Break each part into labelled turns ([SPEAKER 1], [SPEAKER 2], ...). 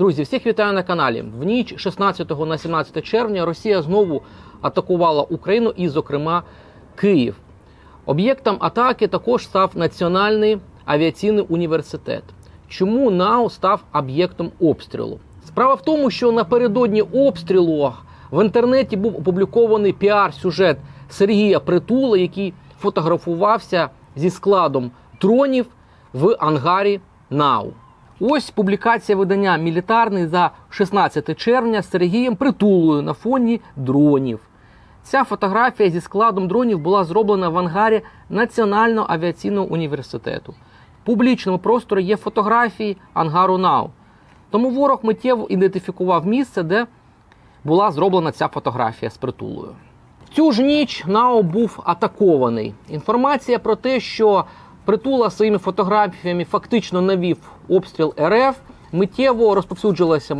[SPEAKER 1] Друзі, всіх вітаю на каналі. В ніч 16 на 17 червня Росія знову атакувала Україну і, зокрема, Київ. Об'єктом атаки також став Національний авіаційний університет. Чому НАУ став об'єктом обстрілу? Справа в тому, що напередодні обстрілу в інтернеті був опублікований піар-сюжет Сергія Притула, який фотографувався зі складом дронів в ангарі НАУ. Ось публікація видання Мілітарний за 16 червня з Сергієм Притулою на фоні дронів. Ця фотографія зі складом дронів була зроблена в ангарі Національного авіаційного університету. В публічному просторі є фотографії ангару НАУ. Тому ворог миттєво ідентифікував місце, де була зроблена ця фотографія з притулою. В цю ж ніч НАУ був атакований. Інформація про те, що притула своїми фотографіями фактично навів обстріл РФ, миттєво розповсюджилася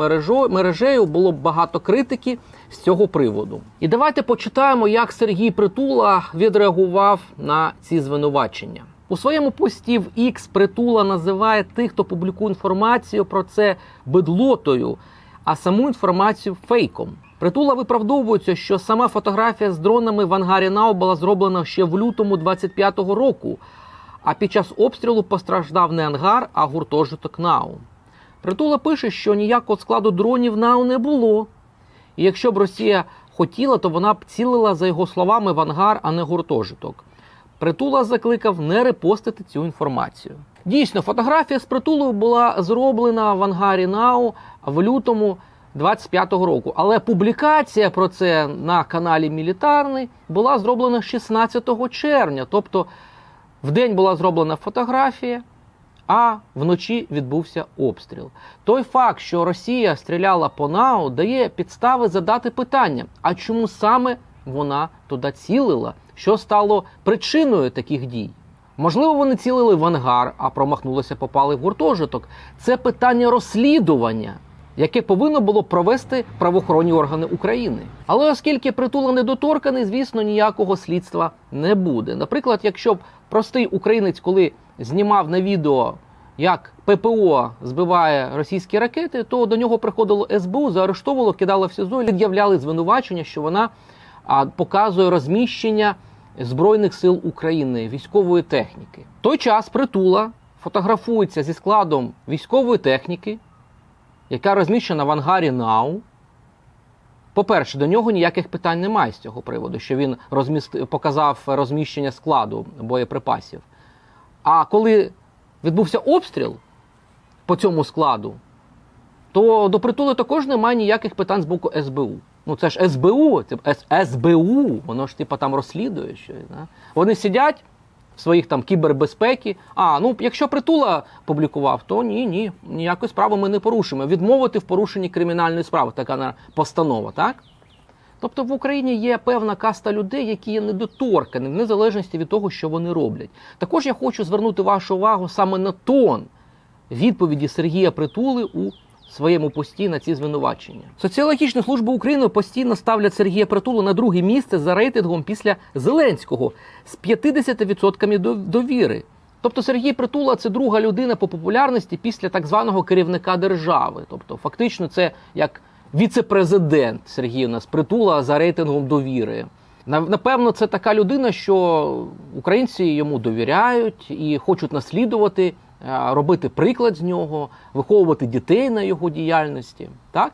[SPEAKER 1] мережею, було багато критики з цього приводу. І давайте почитаємо, як Сергій Притула відреагував на ці звинувачення. У своєму пості в X Притула називає тих, хто публікує інформацію про це бедлотою, а саму інформацію фейком. Притула виправдовується, що сама фотографія з дронами в ангарі НАУ була зроблена ще в лютому 25-го року, а під час обстрілу постраждав не ангар, а гуртожиток НАУ. Притула пише, що ніякого складу дронів НАУ не було. І якщо б Росія хотіла, то вона б цілила, за його словами, в ангар, а не гуртожиток. Притула закликав не репостити цю інформацію. Дійсно, фотографія з притулою була зроблена в ангарі НАУ в лютому 25-го року. Але публікація про це на каналі Мілітарний була зроблена 16 червня. Тобто в день була зроблена фотографія, а вночі відбувся обстріл. Той факт, що Росія стріляла по НАУ, дає підстави задати питання: а чому саме вона туди цілила? Що стало причиною таких дій? Можливо, вони цілили в ангар, а промахнулися, попали в гуртожиток. Це питання розслідування, яке повинно було провести правоохоронні органи України. Але оскільки притула недоторканий, звісно, ніякого слідства не буде. Наприклад, якщо б простий українець, коли знімав на відео, як ППО збиває російські ракети, то до нього приходило СБУ, заарештовувало, кидало в СІЗО від'являли звинувачення, що вона показує розміщення Збройних сил України, військової техніки. В той час притула фотографується зі складом військової техніки, яка розміщена в ангарі НАУ. По-перше, до нього ніяких питань немає з цього приводу, що він розміст... показав розміщення складу боєприпасів. А коли відбувся обстріл по цьому складу, то до притули також немає ніяких питань з боку СБУ. Ну це ж СБУ, це СБУ, воно ж типа там розслідує щось. Да? Вони сидять своїх там кібербезпеки. А, ну якщо притула публікував, то ні, ні, ніякої справи ми не порушимо. Відмовити в порушенні кримінальної справи, така постанова, так? Тобто в Україні є певна каста людей, які є недоторкані, в незалежності від того, що вони роблять. Також я хочу звернути вашу увагу саме на тон відповіді Сергія Притули у своєму пості на ці звинувачення. Соціологічні служби України постійно ставлять Сергія Притулу на друге місце за рейтингом після Зеленського з 50% до- довіри. Тобто Сергій Притула це друга людина по популярності після так званого керівника держави. Тобто, фактично, це як віце-президент Сергій у нас Притула за рейтингом довіри. Напевно, це така людина, що українці йому довіряють і хочуть наслідувати, робити приклад з нього, виховувати дітей на його діяльності. Так?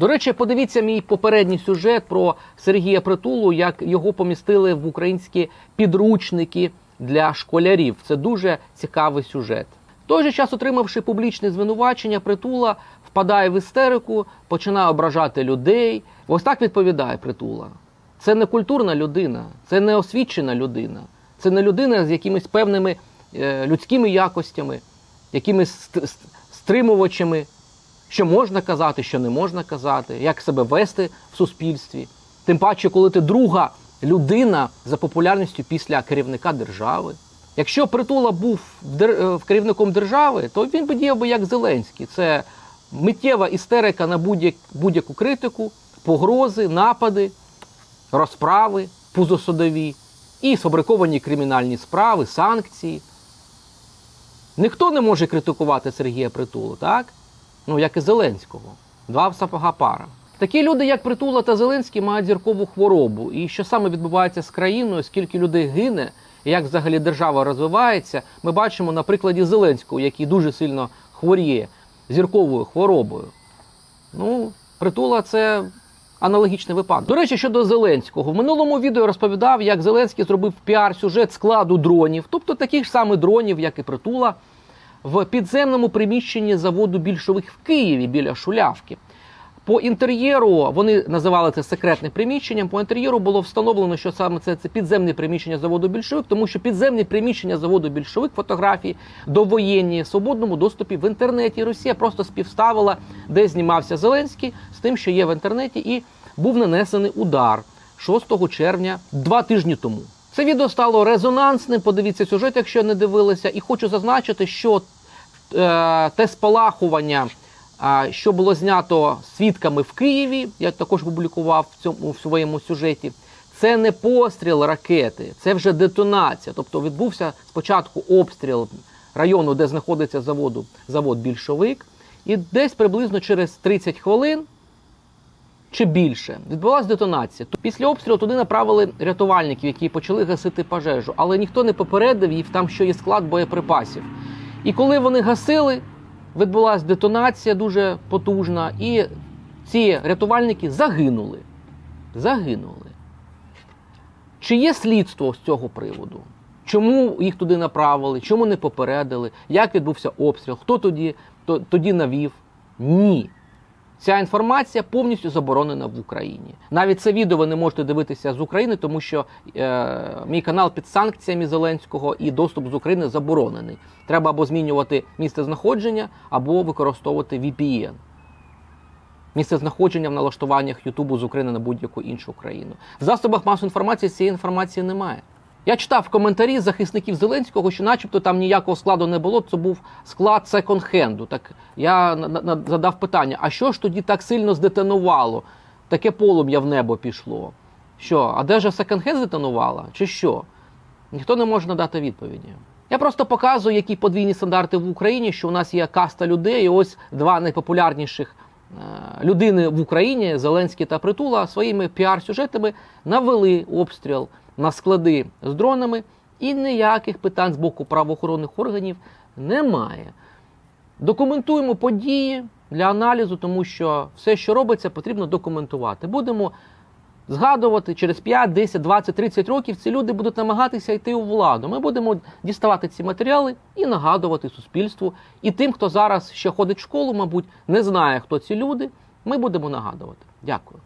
[SPEAKER 1] До речі, подивіться мій попередній сюжет про Сергія Притулу, як його помістили в українські підручники для школярів. Це дуже цікавий сюжет. В той же час, отримавши публічне звинувачення, притула впадає в істерику, починає ображати людей. Ось так відповідає притула. Це не культурна людина, це не освічена людина, це не людина з якимись певними е, людськими якостями, якимись ст- ст- стримувачами, що можна казати, що не можна казати, як себе вести в суспільстві. Тим паче, коли ти друга людина за популярністю після керівника держави. Якщо притула був е, керівником держави, то він би діяв би як Зеленський. Це миттєва істерика на будь-як- будь-яку критику, погрози, напади, розправи позасудові і сфабриковані кримінальні справи, санкції. Ніхто не може критикувати Сергія Притулу, так? ну як і Зеленського. Два сапога пара. Такі люди, як Притула та Зеленський, мають зіркову хворобу. І що саме відбувається з країною, скільки людей гине, і як взагалі держава розвивається, ми бачимо на прикладі Зеленського, який дуже сильно хворіє зірковою хворобою. Ну, притула це аналогічний випадок. До речі, щодо Зеленського, в минулому відео розповідав, як Зеленський зробив піар-сюжет складу дронів, тобто таких ж самих дронів, як і притула, в підземному приміщенні заводу більшових в Києві біля Шулявки. По інтер'єру вони називали це секретним приміщенням. По інтер'єру було встановлено, що саме це, це підземне приміщення заводу більшовик, тому що підземне приміщення заводу більшовик фотографії довоєнні в свободному доступі в інтернеті. Росія просто співставила, де знімався Зеленський, з тим, що є в інтернеті, і був нанесений удар 6 червня, два тижні тому. Це відео стало резонансним. Подивіться сюжет, якщо не дивилися, і хочу зазначити, що е, те спалахування. Що було знято свідками в Києві, я також публікував в цьому в своєму сюжеті. Це не постріл ракети, це вже детонація. Тобто відбувся спочатку обстріл району, де знаходиться заводу, завод більшовик, і десь приблизно через 30 хвилин чи більше відбулася детонація. Після обстрілу туди направили рятувальників, які почали гасити пожежу, але ніхто не попередив їх там, що є склад боєприпасів. І коли вони гасили, відбулася детонація дуже потужна, і ці рятувальники загинули. Загинули. Чи є слідство з цього приводу? Чому їх туди направили? Чому не попередили? Як відбувся обстріл? Хто тоді, то, тоді навів? Ні. Ця інформація повністю заборонена в Україні. Навіть це відео ви не можете дивитися з України, тому що е, мій канал під санкціями Зеленського і доступ з України заборонений. Треба або змінювати місце знаходження, або використовувати VPN. Місце знаходження в налаштуваннях Ютубу з України на будь-яку іншу країну. В засобах масової інформації цієї інформації немає. Я читав коментарі захисників Зеленського, що, начебто, там ніякого складу не було. Це був склад секонд-хенду. Так я задав питання: а що ж тоді так сильно здетонувало? Таке полум'я в небо пішло. Що, а де ж секонд-хенд здетонувала? Чи що? Ніхто не може надати відповіді. Я просто показую, які подвійні стандарти в Україні, що у нас є каста людей, і ось два найпопулярніших е, людини в Україні, Зеленський та Притула, своїми піар-сюжетами навели обстріл на склади з дронами, і ніяких питань з боку правоохоронних органів немає. Документуємо події для аналізу, тому що все, що робиться, потрібно документувати. Будемо згадувати через 5, 10, 20, 30 років ці люди будуть намагатися йти у владу. Ми будемо діставати ці матеріали і нагадувати суспільству. І тим, хто зараз ще ходить в школу, мабуть, не знає, хто ці люди. Ми будемо нагадувати. Дякую.